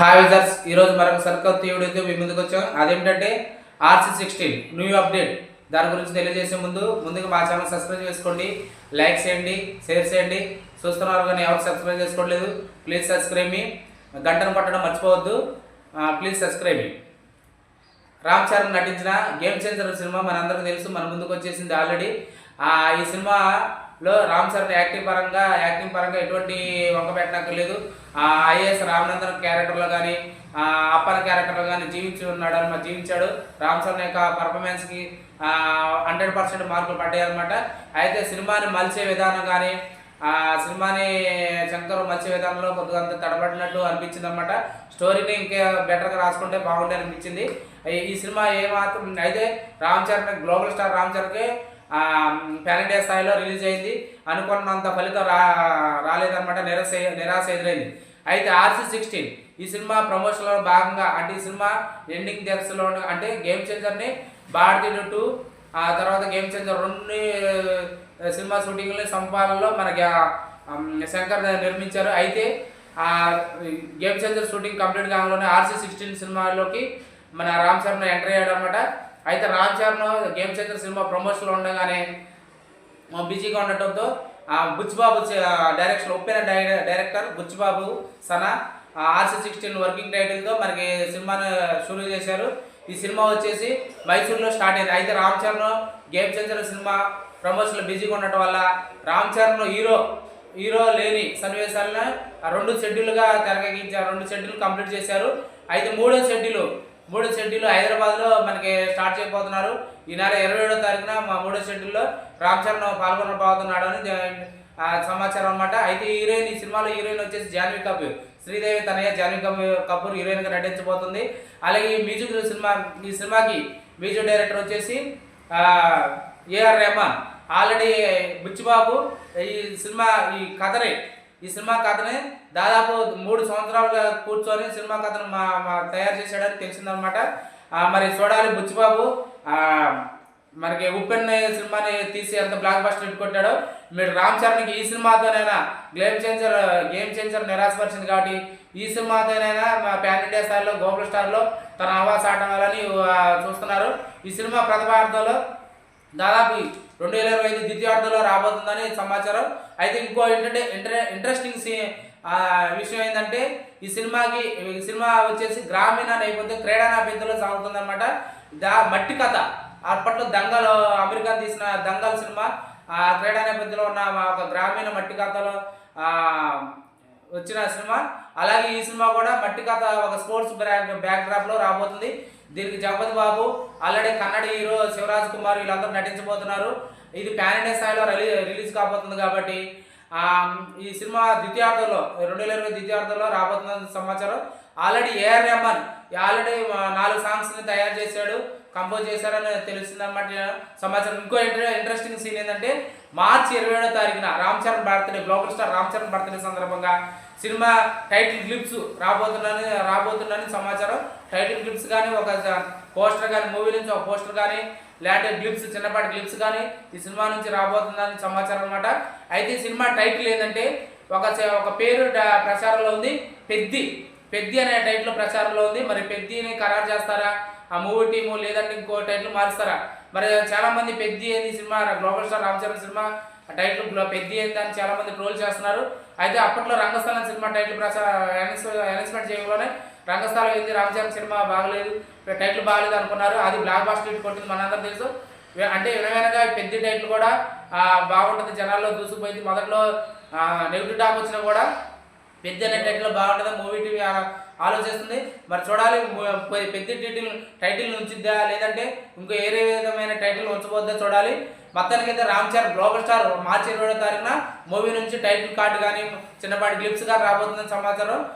Hi wizards ఈరోజు మరొక సర్కత్ వీడియోతో మీ ముందుకు వచ్చాం. అదేంటంటే ఆర్సీ సిక్స్టీన్ న్యూ అప్డేట్ దాని గురించి తెలియజేసే ముందు ముందుగా మా ఛానల్ సబ్స్క్రైబ్ చేసుకోండి. లైక్ చేయండి షేర్ చేయండి. చూస్తున్నారు కానీ ఎవరు సబ్స్క్రైబ్ చేసుకోవట్లేదు ప్లీజ్ సబ్స్క్రైబ్ మీ గంటను పట్టడం మర్చిపోవద్దు. ప్లీజ్ సబ్స్క్రైబ్ మీ రామ్ చరణ్ నటించిన గేమ్ చేంజర్ సినిమా మనందరికీ తెలుసు మన ముందుకు వచ్చేసింది ఆల్రెడీ ఈ సినిమా లో రామ్ చరణ్ యాక్టింగ్ పరంగా యాక్టింగ్ పరంగా ఎటువంటి వంక పెట్టనక్కర్లేదు. ఐఏఎస్ రామనందన్ క్యారెక్టర్లో కానీ అప్పర్ క్యారెక్టర్లో కానీ జీవించి ఉన్నాడు అనమాట జీవించాడు. రామ్ చరణ్ యొక్క పర్ఫార్మెన్స్కి హండ్రెడ్ పర్సెంట్ మార్కులు పడ్డాయన్నమాట అయితే సినిమాని మలిచే విధానం కానీ ఆ సినిమాని శంకర్ మత్స్య విధానంలో కొద్దిగా అంత తడబడినట్టు అనిపించింది అనమాట స్టోరీని ఇంకా బెటర్గా రాసుకుంటే బాగుండే అనిపించింది. ఈ- ఈ సినిమా ఏమాత్రం అయితే రామ్ చరణ్ గ్లోబల్ స్టార్ రామ్ చరణ్కి పాన్ ఇండియా స్థాయిలో రిలీజ్ అయింది. అనుకున్నంత ఫలితం రా రాలేదన్నమాట. నిరాశ నిరాశ ఎదురైంది. అయితే ఆర్సీ సిక్స్టీన్ ఈ సినిమా ప్రమోషన్లో భాగంగా అంటే ఈ సినిమా ఎండింగ్ దశలో అంటే గేమ్ చేంజర్ని భారతీయుడు టూ ఆ తర్వాత గేమ్ చేంజర్ రెండు సినిమా షూటింగ్లు సంపాదనలో మనకి శంకర్ నిర్మించారు. అయితే ఆ గేమ్ చేంజర్ షూటింగ్ కంప్లీట్ కాగానే ఆర్సీ సిక్స్టీన్ సినిమాలోకి మన రామ్ శర్మ ఎంటర్ అయ్యాడు అనమాట అయితే Ram Charan game changer cinema ప్రమోషన్లో ఉండగానే బిజీగా ఉండటంతో ఆ బుచ్చిబాబు డైరెక్షన్ ఒప్పిన die- director Buchibabu Sana RC sixteen working టైటిల్తో మనకి సినిమాను షూరూ చేశారు. ఈ సినిమా వచ్చేసి మైసూర్లో స్టార్ట్ అయింది. అయితే Ram Charan game changer cinema ప్రమోషన్లో బిజీగా ఉండటం వల్ల రామ్ చరణ్ హీరో హీరో లేని సన్నివేశాలను రెండు షెడ్యూల్గా తెరకెక్కించారు రెండు షెడ్యూల్ కంప్లీట్ చేశారు. అయితే మూడో షెడ్యూల్ మూడో షెడ్యూల్ హైదరాబాద్లో మనకి స్టార్ట్ చేయబోతున్నారు. ఈ నెల ఇరవై ఏడో తారీఖున మా మూడో షెడ్యూల్లో రామ్ చరణ్ పాల్గొనబోతున్నాడు అని సమాచారం అన్నమాట. అయితే హీరోయిన్ ఈ సినిమాలో హీరోయిన్ వచ్చేసి జాన్వీ కపూర్. శ్రీదేవి తనయ్య జాన్వీ కపూర్ కపూర్ నటించబోతుంది. అలాగే ఈ మ్యూజిక్ సినిమా ఈ సినిమాకి మ్యూజిక్ డైరెక్టర్ వచ్చేసి ఏఆర్ రెహమాన్. ఆల్రెడీ బుచ్చిబాబు ఈ సినిమా ఈ కథని ఈ సినిమా కథని దాదాపు మూడు సంవత్సరాలుగా కూర్చొని సినిమా కథను మా మా తయారు చేశాడని తెలిసిందనమాట. మరి చూడాలి బుచ్చిబాబు మనకి ఉప్పెన్ సినిమాని తీసి ఎంత బ్లాక్ బస్టర్ హిట్ కొట్టాడో. మీరు రామ్ చరణ్కి ఈ సినిమాతోనైనా గేమ్ చేంజర్ గేమ్ చేంజర్ నిరాశపరిచింది కాబట్టి ఈ సినిమాతోనైనా మా ప్యాన్ ఇండియా స్థాయిలో గోకుల్ స్టార్లో తన ఆవాస ఆడాలని చూస్తున్నారు. ఈ సినిమా ప్రథమార్థంలో దాదాపు రెండు వేల ఇరవై ఐదు ద్వితీయార్థంలో రాబోతుందని సమాచారం. అయితే ఇంకో ఏంటంటే ఇంటర్ ఇంట్రెస్టింగ్ సీ విషయం ఏంటంటే ఈ సినిమాకి ఈ సినిమా వచ్చేసి గ్రామీణ నేపథ్యం క్రీడా నేపథ్యంలో సాగుతుందన్నమాట. దా మట్టి కథ. అప్పట్లో దంగల్ అమెరికా తీసిన దంగల్ సినిమా. ఆ క్రీడా నేపథ్యంలో ఉన్న మా ఒక గ్రామీణ మట్టి కథలో వచ్చిన సినిమా. అలాగే ఈ సినిమా కూడా మట్టి కథ ఒక స్పోర్ట్స్ బ్యాక్ బ్యాక్ రాబోతుంది. దీనికి జగపతి బాబు ఆల్రెడీ కన్నడ హీరో శివరాజ్ కుమార్ వీళ్ళందరూ నటించబోతున్నారు. ఇది ప్యాన్ ఇండియా స్థాయిలో రిలీజ్ రిలీజ్ కాబోతుంది కాబట్టి ఈ సినిమా ద్వితీయార్థంలో రెండు వేల ఇరవై ద్వితీయార్థంలో రాబోతుందని సమాచారం. ఆల్రెడీ ఏఆర్ రెహమాన్ ఆల్రెడీ నాలుగు సాంగ్స్ని తయారు చేశాడు. కంపోజ్ చేశారని తెలిసిందన్నమాట సమాచారం ఇంకో ఇంట్రెస్టింగ్ సీన్ ఏంటంటే మార్చి ఇరవై ఏడో తారీఖున Ram Charan birthday global star Ram Charan birthday సందర్భంగా సినిమా టైటిల్ క్లిప్స్ రాబోతున్నాని రాబోతున్నాని సమాచారం. టైటిల్ క్లిప్స్ కానీ ఒక పోస్టర్ కానీ మూవీ నుంచి ఒక పోస్టర్ కానీ లేకపోతే క్లిప్స్ చిన్నపాటి క్లిప్స్ కానీ ఈ సినిమా నుంచి రాబోతుందని సమాచారం అనమాట అయితే ఈ సినిమా టైటిల్ ఏంటంటే ఒక ఒక పేరు ప్రచారంలో ఉంది పెద్ది. పెద్ది అనే టైటిల్ ప్రచారంలో ఉంది. మరి పెద్దిని ఖరారు చేస్తారా? ఆ మూవీ టీము లేదంటే ఇంకో టైటిల్ మారుస్తారా? మరి చాలా మంది పెద్ద ఏంది cinema global star Ram Charan cinema title పెద్ద ఏంది అని చాలా మంది ట్రోల్ చేస్తున్నారు. అయితే అప్పట్లో రంగస్థలం సినిమా టైటిల్ ప్రచార అనౌన్స్మెంట్ చేయడంలోనే రంగస్థలం ఏంది రామ్ చరణ్ సినిమా బాగలేదు టైటిల్ బాగలేదు అనుకున్నారు. అది బ్లాక్ బాస్టర్ హిట్ కొట్టింది మనందరం తెలుసు. అంటే వినవేనగా పెద్ద టైటిల్ కూడా బాగుంటుంది జనాల్లో దూసుకుపోయింది మొదట్లో నెగిటివ్ టాక్ వచ్చినా కూడా పెద్ద అనే టైటిల్ బాగుంటుంది. మూవీ టీవీ ఆ- ఆలోచిస్తుంది. మరి చూడాలి పెద్ద టైటిల్ టైటిల్ ఉంచిద్దా? లేదంటే ఇంకో ఏరే విధమైన టైటిల్ ఉంచబోద్దా చూడాలి. మొత్తానికి అయితే రామ్ చరణ్ గ్లోబల్ స్టార్ మార్చి ఇరవై తారీఖున మూవీ నుంచి టైటిల్ కార్డు కానీ చిన్నపాటి క్లిప్స్ కానీ రాబోతుందని సమాచారం.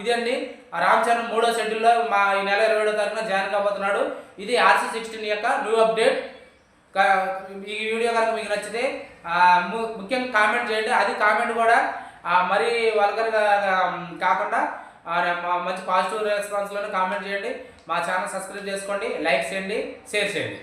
ఇదండి ఆ రామ్ చరణ్ మూడో షెడ్యూల్లో మా ఈ నెల ఇరవై ఏడో తారీఖున జాయిన్ కాబోతున్నాడు. ఇది ఆర్సీ సిక్స్టీన్ యొక్క న్యూ అప్డేట్ ఈ వీడియో కనుక మీకు నచ్చితే ము- ముఖ్యంగా కామెంట్ చేయండి. అది కామెంట్ కూడా మరీ వల్గర్గా కాకుండా మంచి పాజిటివ్ రెస్పాన్స్లోనే కామెంట్ చేయండి. మా ఛానల్ సబ్స్క్రైబ్ చేసుకోండి లైక్ చేయండి షేర్ చేయండి.